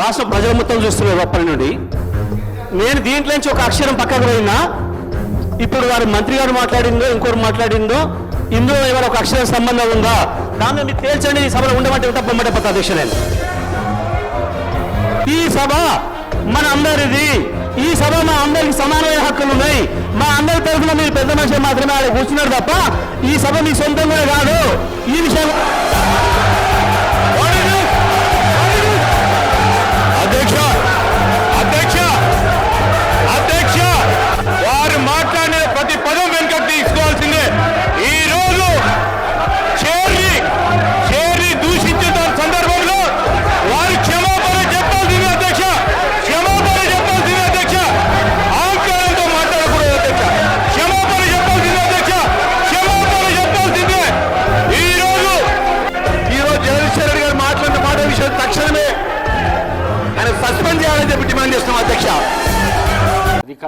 రాష్ట్ర ప్రజల మొత్తం చూస్తున్నారు అప్పటి నుండి. నేను దీంట్లోంచి ఒక అక్షరం పక్కకు పోయినా ఇప్పుడు వారు మంత్రి గారు మాట్లాడిందో ఇంకోరు మాట్లాడిందో ఇందులో ఏమైనా ఒక అక్షరం సంబంధం ఉందా? దాన్ని మీరు తేల్చండి ఈ సభలో ఉండమంటే ఉంటా పొమ్మటే పక్క అధ్యక్ష ఈ సభ మన అందరిది. ఈ సభ మా అందరికి సమానమైన హక్కులు ఉన్నాయి. మా అందరి తరఫున మీరు పెద్ద మనిషి మాత్రమే ఆడ కూర్చున్నారు తప్ప ఈ సభ మీ సొంతంగా కాదు. ఈ విషయం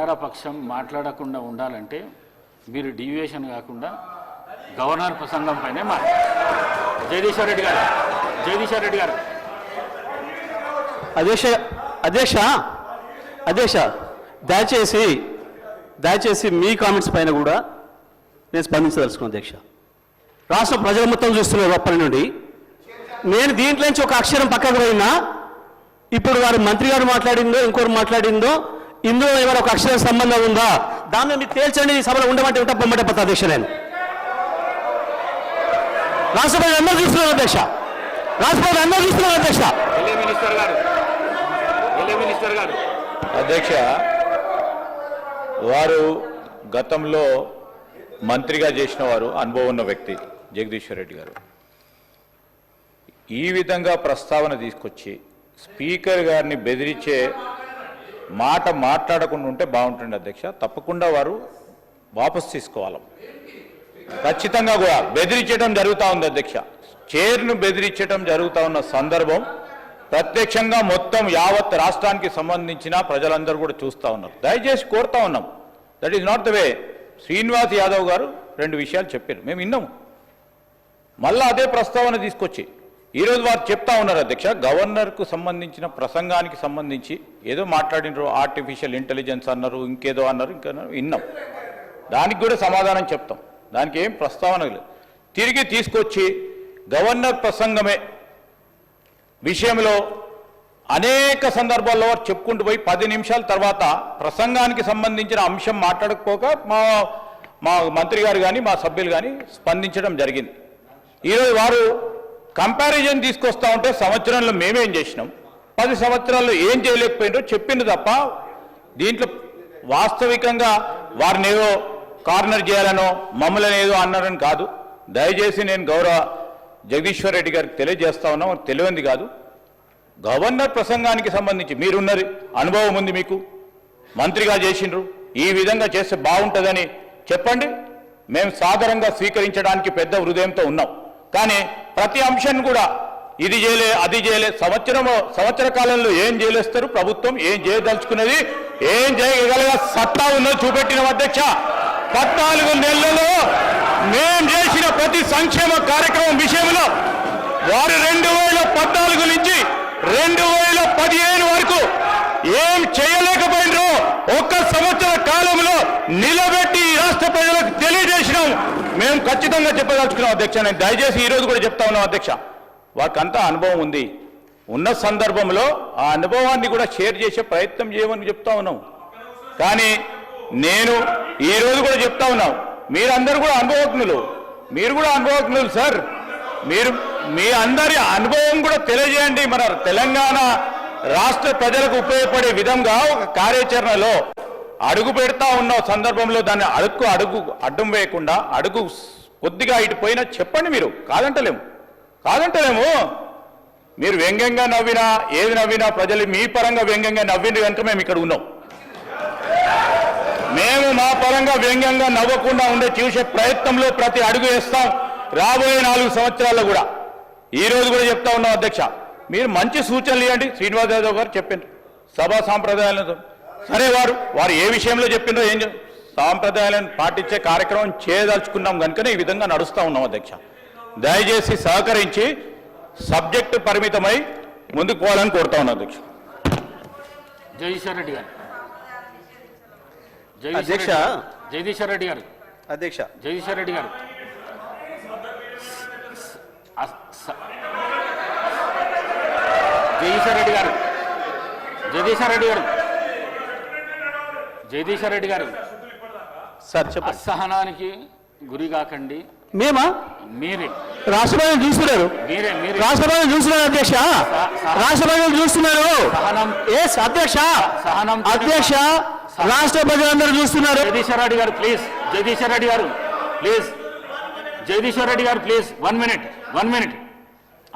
అధికార పక్షం మాట్లాడకుండా ఉండాలంటే మీరు డీవియేషన్ కాకుండా గవర్నర్ ప్రసంగం పైనే మా జగదీశ్వర్ రెడ్డి గారు జగదీశ్వర్ రెడ్డి గారు. అధ్యక్ష అధ్యక్ష అధ్యక్ష దయచేసి దయచేసి మీ కామెంట్స్ పైన కూడా నేను స్పందించదలుచుకున్నాను అధ్యక్ష. రాష్ట్ర ప్రజల మొత్తం చూస్తున్నారు అప్పటి నుండి. నేను దీంట్లోంచి ఒక అక్షరం పక్కకు పోయినా ఇప్పుడు వారు మంత్రి గారు మాట్లాడిందో ఇంకోరు మాట్లాడిందో ఇందులో ఏమైనా ఒక అక్షరం సంబంధం ఉందా? దాన్ని మీరు తేల్చండి ఈ సభలో ఉండమంటే ఉంటా పొమ్మటే పక్క అధ్యక్ష నేను. రాష్ట్ర ప్రజలు అందరూ చూస్తున్నారు అధ్యక్ష. రాష్ట్ర ప్రజలు అందరూ చూస్తున్నారు అధ్యక్ష. ఎల్ఏ మినిస్టర్ గారు. ఎల్ఏ మినిస్టర్ గారు. అధ్యక్ష వారు గతంలో మంత్రిగా చేసిన వారు అనుభవం ఉన్న వ్యక్తి జగదీశ్వర్ రెడ్డి గారు. ఈ విధంగా ప్రస్తావన తీసుకొచ్చి స్పీకర్ గారిని బెదిరించే మాట మాట్లాడకుండా ఉంటే బాగుంటుంది అధ్యక్ష. తప్పకుండా వారు వాపస్ తీసుకోవాలి. ఖచ్చితంగా కూడా బెదిరించడం జరుగుతూ ఉంది అధ్యక్ష. చైర్ను బెదిరించడం జరుగుతూ ఉన్న సందర్భం ప్రత్యక్షంగా మొత్తం యావత్ రాష్ట్రానికి సంబంధించిన ప్రజలందరూ కూడా చూస్తూ ఉన్నారు. దయచేసి కోరుతా ఉన్నాం. That is not the way Srinivas Yadav garu రెండు విషయాలు చెప్పారు. మేము విన్నాము. మళ్ళా అదే ప్రస్తావన తీసుకొచ్చి ఈరోజు వారు చెప్తా ఉన్నారు అధ్యక్ష గవర్నర్కు సంబంధించిన ప్రసంగానికి సంబంధించి ఏదో మాట్లాడినారు ఆర్టిఫిషియల్ ఇంటెలిజెన్స్ అన్నారు ఇంకేదో అన్నారు ఇంకా విన్నాం. దానికి కూడా సమాధానం చెప్తాం. దానికి ఏం ప్రస్తావన లేదు. తిరిగి తీసుకొచ్చి గవర్నర్ ప్రసంగమే విషయంలో అనేక సందర్భాల్లో వారు చెప్పుకుంటూ పోయి పది నిమిషాల తర్వాత ప్రసంగానికి సంబంధించిన అంశం మాట్లాడకపోక మా మా మంత్రి గారు కానీ మా సభ్యులు కానీ స్పందించడం జరిగింది. ఈరోజు వారు కంపారిజన్ తీసుకొస్తా ఉంటే సంవత్సరంలో మేమేం చేసినాం? పది సంవత్సరాల్లో ఏం చేయలేకపోయినారో చెప్పింది తప్ప దీంట్లో వాస్తవికంగా వారిని ఏదో కార్నర్ చేయాలనో మమ్మల్ని ఏదో అన్నారని కాదు. దయచేసి నేను గౌరవ జగదీశ్వర్ రెడ్డి గారికి తెలియజేస్తా ఉన్నాం వారికి తెలియంది కాదు. గవర్నర్ ప్రసంగానికి సంబంధించి మీరున్నది అనుభవం ఉంది మీకు. మంత్రిగా చేసిండ్రు. ఈ విధంగా చేస్తే బాగుంటుందని చెప్పండి. మేము సాదరంగా స్వీకరించడానికి పెద్ద హృదయంతో ఉన్నాం. కానీ ప్రతి అంశాన్ని కూడా ఇది చేయలే అది చేయలే సంవత్సరము సంవత్సర కాలంలో ఏం చేయలేస్తారు ప్రభుత్వం ఏం చేయదలుచుకున్నది ఏం చేయగల సత్తా ఉన్నది చూపెట్టిన అధ్యక్ష. పద్నాలుగు నెలలలో మేం చేసిన ప్రతి సంక్షేమ కార్యక్రమం విషయంలో వారు రెండు వేల పద్నాలుగు నుంచి రెండు వేల పదిహేను వరకు ఏం చేయలేకపోయినరో ఒక్క సంవత్సర కాలంలో నిలబెట్టి రాష్ట్ర ప్రజలకు తెలియజేసినాం. మేము ఖచ్చితంగా చెప్పదలుచుకున్నాం అధ్యక్ష. నేను దయచేసి ఈ రోజు కూడా చెప్తా ఉన్నాం అధ్యక్ష. వారికంతా అనుభవం ఉంది. ఉన్న సందర్భంలో ఆ అనుభవాన్ని కూడా షేర్ చేసే ప్రయత్నం చేయమని చెప్తా ఉన్నాం. కానీ నేను ఈరోజు కూడా చెప్తా ఉన్నాం. మీరందరూ కూడా అనుభవజ్ఞులు. మీరు కూడా అనుభవజ్ఞులు సార్. మీరు మీ అందరి అనుభవం కూడా తెలియజేయండి. మన తెలంగాణ రాష్ట్ర ప్రజలకు ఉపయోగపడే విధంగా ఒక కార్యాచరణలో అడుగు పెడతా ఉన్న సందర్భంలో దాన్ని అడుగు అడుగు అడ్డం వేయకుండా అడుగు కొద్దిగా ఇటు పోయినా చెప్పండి మీరు. కాదంటలేము. కాదంటలేము. మీరు వ్యంగ్యంగా నవ్వినా ఏది నవ్వినా ప్రజలు మీ పరంగా వ్యంగ్యంగా నవ్వింది కనుక మేము ఇక్కడ ఉన్నాం. మేము మా పరంగా వ్యంగ్యంగా నవ్వకుండా ఉండే చూసే ప్రయత్నంలో ప్రతి అడుగు వేస్తాం రాబోయే నాలుగు సంవత్సరాల్లో కూడా. ఈ రోజు కూడా చెప్తా ఉన్నాం అధ్యక్ష. మీరు మంచి సూచనలు ఇవ్వండి. శ్రీనివాస్ యాదవ్ గారు చెప్పండి సభా సాంప్రదాయాలతో సరే వారు వారు ఏ విషయంలో చెప్పిండ్రో ఏం సాంప్రదాయాలను పాటించే కార్యక్రమం చేయదలుచుకున్నాం కనుకనే ఈ విధంగా నడుస్తా ఉన్నాం అధ్యక్ష. దయచేసి సహకరించి సబ్జెక్టు పరిమితమై ముందుకు పోవాలని కోరుతా ఉన్నాం అధ్యక్ష. జగదీశ్వర్ రెడ్డి గారు. అధ్యక్ష. రెడ్డి గారు. జగదీశ్వర్ రెడ్డి గారు. అధ్యక్ష. జగదీశ్వర్ రెడ్డి గారు జగదీశ్వర్ రెడ్డి గారు. జగదీశ్వర్ రెడ్డి గారు. జగదీశ్వర్ రెడ్డి గారు సార్ చెప్పండి. అసహనానికి గురి కాకండి. మేమా? మీరే. రాష్ట్రపతి చూస్తున్నారు. మీరే మీరే. రాష్ట్రపతి చూస్తున్నారు అధ్యక్ష. రాష్ట్రపతి చూస్తున్నారు. సహనం. ఎస్ అధ్యక్ష. సహనం. అధ్యక్ష రాష్ట్ర ప్రజలందరూ చూస్తున్నారు. జగదీశ్వర్ రెడ్డి గారు ప్లీజ్. జగదీశ్వర్ రెడ్డి గారు please. Jagadishwar Reddy garu please. One minute one minute.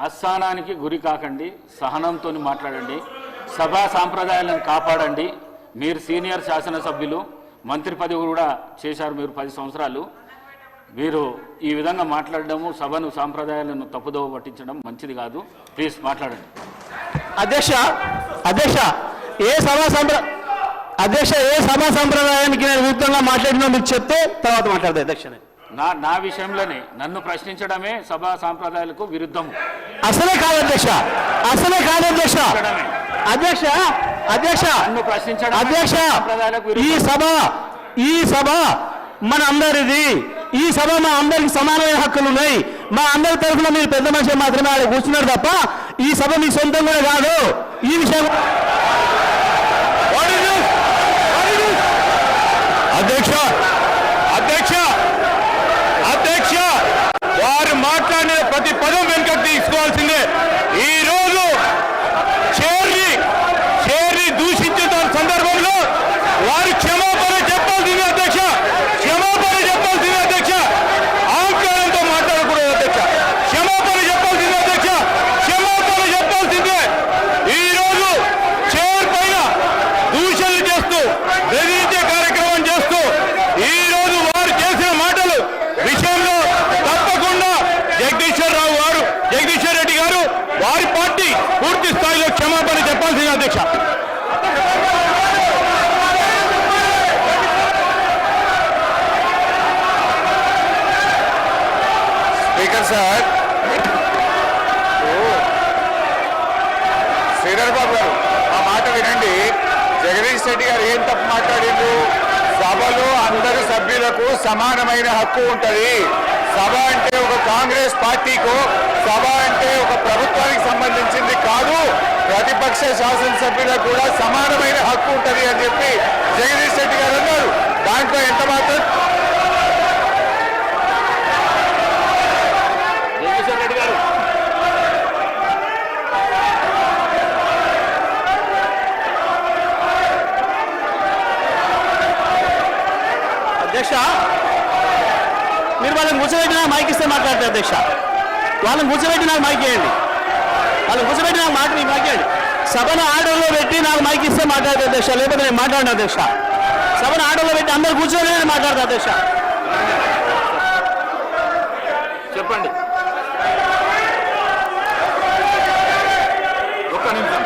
అస్థానానికి గురి కాకండి సహనంతో మాట్లాడండి సభా సాంప్రదాయాలను కాపాడండి మీరు సీనియర్ శాసనసభ్యులు మంత్రి పదవి కూడా చేశారు మీరు పది సంవత్సరాలు. మీరు ఈ విధంగా మాట్లాడడము సభను సాంప్రదాయాలను తప్పుదోవ పట్టించడం మంచిది కాదు. ప్లీజ్ మాట్లాడండి. అధ్యక్ష అధ్యక్ష ఏ సభా సంప్ర అధ్యక్ష ఏ సభా సంప్రదాయానికి నేను విరుద్ధంగా మాట్లాడినా మీకు చెప్తే తర్వాత మాట్లాడతా అధ్యక్ష. నా నా విషయంలోనే నన్ను ప్రశ్నించడమే సభా సాంప్రదాయాలకు విరుద్ధము. అసలే కాదు అధ్యక్ష అసలే కాదు అధ్యక్ష. అధ్యక్ష అధ్యక్ష అధ్యక్ష ఈ. సభ ఈ సభ మన అందరిది ఈ సభ మా అందరికి సమానమైన హక్కులు ఉన్నాయి. మా అందరి తరఫున మీరు పెద్ద మనిషి మాత్రమే ఆడ కూర్చున్నారు తప్ప ఈ సభ మీ సొంతం కూడా కాదు. ఈ విషయం అధ్యక్ష అధ్యక్ష అధ్యక్ష వారు మాట్లాడిన ప్రతి పదం వెనుకకు తీసుకోవాల్సిందే. ఈ రోజు చేరి చేరి దూషించిన సందర్భంలో వారు క్షమాపణ చెప్పాల్సిందే అధ్యక్ష క్షమాపణ చెప్పాల్సిందే అధ్యక్ష అహంకారంతో మాట్లాడకూడదు అధ్యక్ష క్షమాపణ చెప్పాల్సిందే అధ్యక్ష క్షమాపణ చెప్పాల్సిందే ఈ రోజు చైర్ పైన దూషణలు చేస్తూ బెదిరించే కార్యక్రమం చేస్తూ ఈ రోజు వారు చేసిన మాటలు విషయంలో తప్పకుండా జగదీశ్వర్ రావు గారు జగదీశ్వర్ రెడ్డి గారు వారి పార్టీ పూర్తి స్థాయిలో క్షమాపణ చెప్పాల్సింది అధ్యక్ష స్పీకర్ సార్ శ్రీధర్ బాబు గారు ఆ మాట వినండి. జగదీష్ రెడ్డి గారు ఏం తప్పు మాట్లాడిండు సభలో అందరు సభ్యులకు సమానమైన హక్కు ఉంటుంది. సభ అంటే ఒక కాంగ్రెస్ పార్టీకు సభ అంటే ఒక ప్రభుత్వానికి సంబంధించింది కాదు. ప్రతిపక్ష శాసనసభ్యులకు కూడా సమానమైన హక్కు ఉంటుంది అని చెప్పి జగదీష్ రెడ్డి గారు అన్నారు దాంట్లో ఎంత మాత్రం జగదీశ్వర్ రెడ్డి గారు అధ్యక్ష మీరు వాళ్ళని కూర్చోబెట్టి నాకు మైక్ ఇస్తే మాట్లాడతారు అధ్యక్ష. వాళ్ళని కూర్చోబెట్టి నాకు మైక్ ఇవ్వండి వాళ్ళని కూర్చోబెట్టి నాకు మాట మీకు మైక్ ఇవ్వండి సభను ఆర్డర్లో పెట్టి నాకు మైక్ ఇస్తే మాట్లాడతా అధ్యక్ష. లేకపోతే నేను మాట్లాడిన అధ్యక్ష. సభను ఆర్డర్లో పెట్టి అందరు కూర్చోని నేను మాట్లాడతా అధ్యక్ష. చెప్పండి. ఒక్క నిమిషం.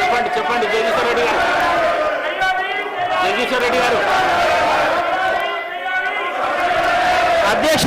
చెప్పండి చెప్పండి జగదీశ్వర రెడ్డి గారు. జగదీశ్వర రెడ్డి గారు. అధ్యక్ష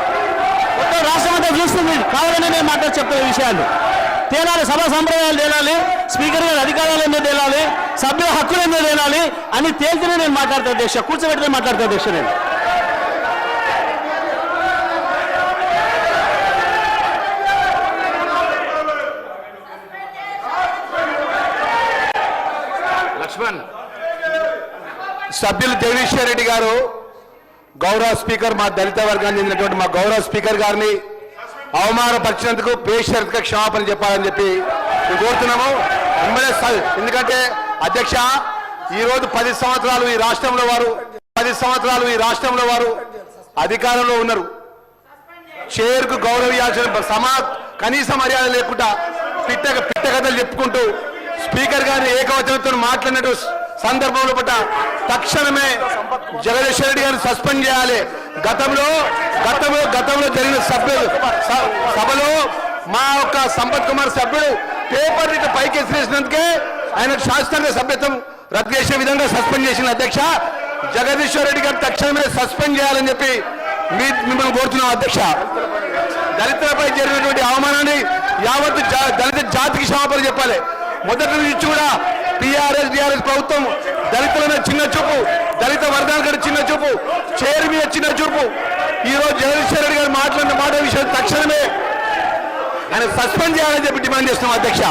రాష్ట్రం చూస్తుంది. కావాలని నేను మాట్లాడి చెప్తున్న విషయాలు. తేలాలి సభ సంప్రదాయాలు తేలాలి స్పీకర్ గారి అధికారాలు ఎందుకు తేలాలి సభ్యుల హక్కులు ఎందుకు తేలాలి అని తేల్తేనే నేను మాట్లాడతా అధ్యక్ష. కూర్చోబెట్టినే మాట్లాడతా అధ్యక్ష నేను. లక్ష్మణ్. సభ్యులు దేవేశ్వర రెడ్డి గారు గౌరవ స్పీకర్ మా దళిత వర్గానికి చెందినటువంటి మా గౌరవ స్పీకర్ గారిని అవమానపరిచినందుకు బేషరతుగా క్షమాపణ చెప్పాలని చెప్పి కోరుతున్నాము. ఎందుకంటే అధ్యక్ష ఈ రోజు పది సంవత్సరాలు ఈ రాష్ట్రంలో వారు పది సంవత్సరాలు ఈ రాష్ట్రంలో వారు అధికారంలో ఉన్నారు. చైర్కు గౌరవించాల్సిన సమా కనీస మర్యాద లేకుండా పిట్ట పిట్ట కథలు చెప్పుకుంటూ స్పీకర్ గారిని ఏకవచనంతో మాట్లాడినట్టు సందర్భంలో పట్ల తక్షణమే జగదీశ్వర రెడ్డి గారిని సస్పెండ్ చేయాలి. గతంలో గతంలో గతంలో జరిగిన సభ్యులు సభలో మా యొక్క సంపత్ కుమార్ సభ్యుడు పేపర్ ఇట్లా పైకి ఎసిరేసినందుకే ఆయనకు శాస్త్రీయ సభ్యత్వం రద్దు చేసే విధంగా సస్పెండ్ చేసిన అధ్యక్ష. జగదీశ్వర్ రెడ్డి గారు తక్షణమే సస్పెండ్ చేయాలని చెప్పి మీ మిమ్మల్ని కోరుతున్నాం అధ్యక్ష. దళితులపై జరిగినటువంటి అవమానాన్ని యావత్ జా- దళిత జాతికి క్షమాపణ చెప్పాలి. మొదటి నుంచి కూడా టీఆర్ఎస్ డిఆర్ఎస్ ప్రభుత్వం దళితుల చిన్న చూపు దళిత వర్గానికి చిన్న చూపు. చేరు మీద చిన్న చూపు. ఈరోజు జగదీశ్వర రెడ్డి గారు మాట్లాడిన మాట విషయం తక్షణమే. ఆయన సస్పెండ్ చేయాలని చెప్పి డిమాండ్ చేస్తున్నాం అధ్యక్ష.